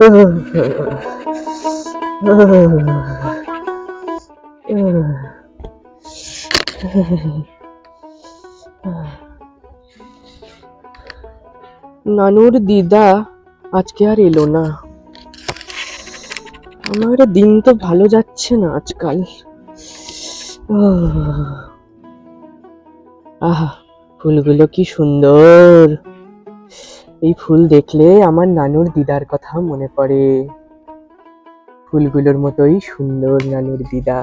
নানুর দিদা আজকে আর এলো না। আমার দিন তো ভালো যাচ্ছে না আজকাল। আহ, ফুলগুলো কি সুন্দর। এই ফুল দেখলে আমার নানুর দিদার কথা মনে পড়ে। ফুলগুলোর মতোই সুন্দর নানুর দিদা।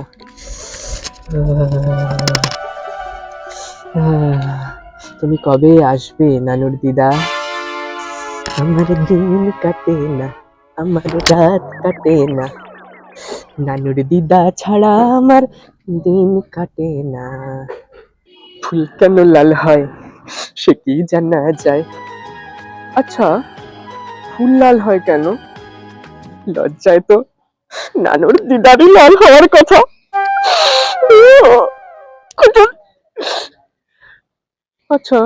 তুমি কবে আসবে নানুর দিদা? আমার দিন কাটে না, আমার রাত কাটে না। নানুর দিদা ছাড়া আমার দিন কাটে না। ফুল কেন লাল হয়, সে কি জানা যায়? আচ্ছা ফুল লাল হয় কেন? লজ্জায় তো নানুর দিদারই লাল হওয়ার কথা। আচ্ছা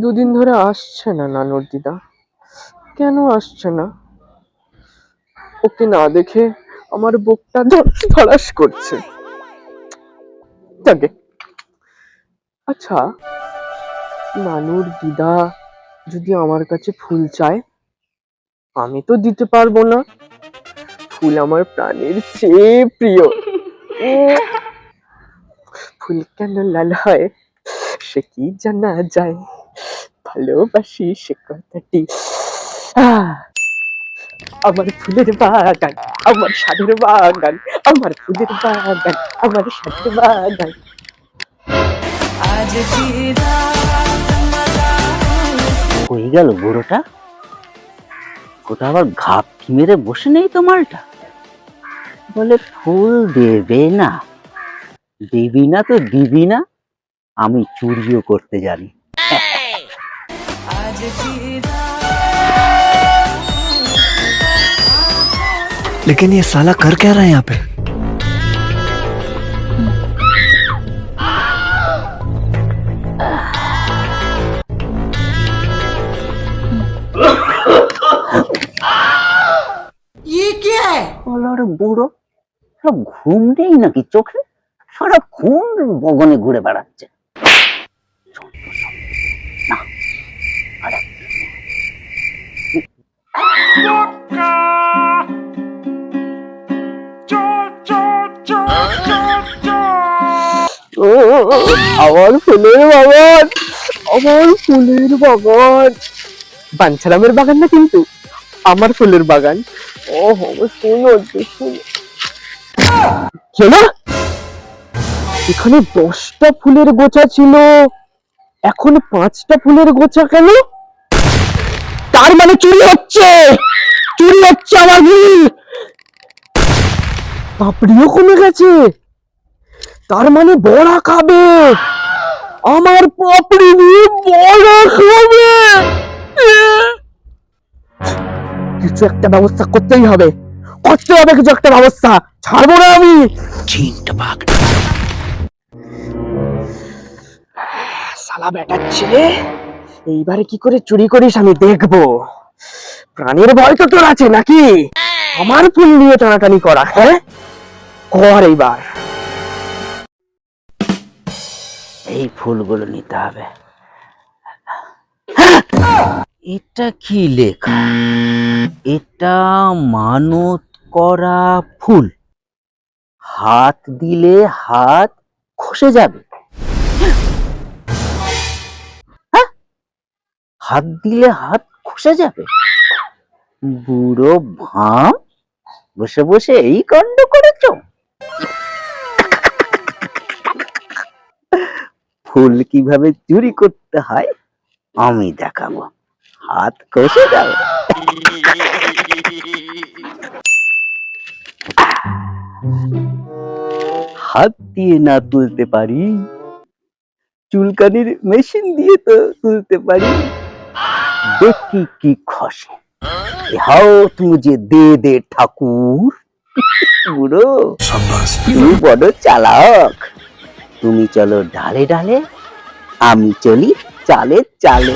দুদিন ধরে আসছে না নানুর দিদা। কেন আসছে না? ওকে না দেখে আমার বুকটা ধড়াস করছে। আচ্ছা নানুর দিদা যদি আমার কাছে ফুল চায়, আমি তো দিতে পারব না। ফুল আমার প্রাণের চেয়ে প্রিয়। ফুল কেন লাল হয়, সে কি জানা যায়? ভালোবাসি সে কথাটি। আমার ফুলের বাগান, আমার সাধের বাগান, আমার ফুলের বাগান, আমার সাধের বাগান। হয়ে গেল বুড়োটা ওটা আবার ঘাপটি মেরে বসে নেই তো মালটা বলে ফুল দেবে না দিবি না তো দিবি না আমি চুরিও করতে জানি लेकिन ये साला कर क्या रहा है यहाँ पे বলার বুড়ো সব ঘুম নেই নাকি চোখে, সারা ঘুম বগনে ঘুরে বেড়াচ্ছে। আর আমার ফুলের বাগান আমার ফুলের বাগান। বাঞ্ছারামের বাগান না কিন্তু? আমার ফুলের বাগান। ও শুনো এখানে দশটা ফুলের গোছা ছিল। এখন পাঁচটা ফুলের গোছা কেন? তার মানে চুরি হচ্ছে! চুরি হচ্ছে আমার ফুল! পাপড়িও কমে গেছে। তার মানে বড়া খাবে। আমার পাপড়ি নিয়ে বড়া খাবে। কিছু একটা ব্যবস্থা করতেই হবে। করতে হবে কিছু একটা ব্যবস্থা। ছাড়বো না আমি। সালা বেটার ছেলে এইবারে কি করে চুরি করিস আমি দেখব। প্রাণের ভয় তো তোর আছে নাকি? আমার ফুল নিয়ে টানাটানি করা হ্যাঁ? কর এইবার। এই ফুলগুলো নিতে হবে। এটা কি লেখা? এটা মানত করা ফুল। হাত দিলে হাত খসে যাবে। হ্যাঁ? হাত দিলে হাত খসে যাবে। বুড়ো ভাম বসে বসে এই কাণ্ড করেছ? ফুল কীভাবে চুরি করতে হয়, আমি দেখাবো। হাত কষে যাবে। হাত দিয়ে না তুলতে পারি। চুলকানির মেশিন দিয়ে তো তুলতে পারি। দেখি কি খসে। হাও তুঝে দে দে ঠাকুর। বুড়ো, তুমি বড় চালাক। তুমি চলো ডালে ডালে, আমি চলি চালে চালে।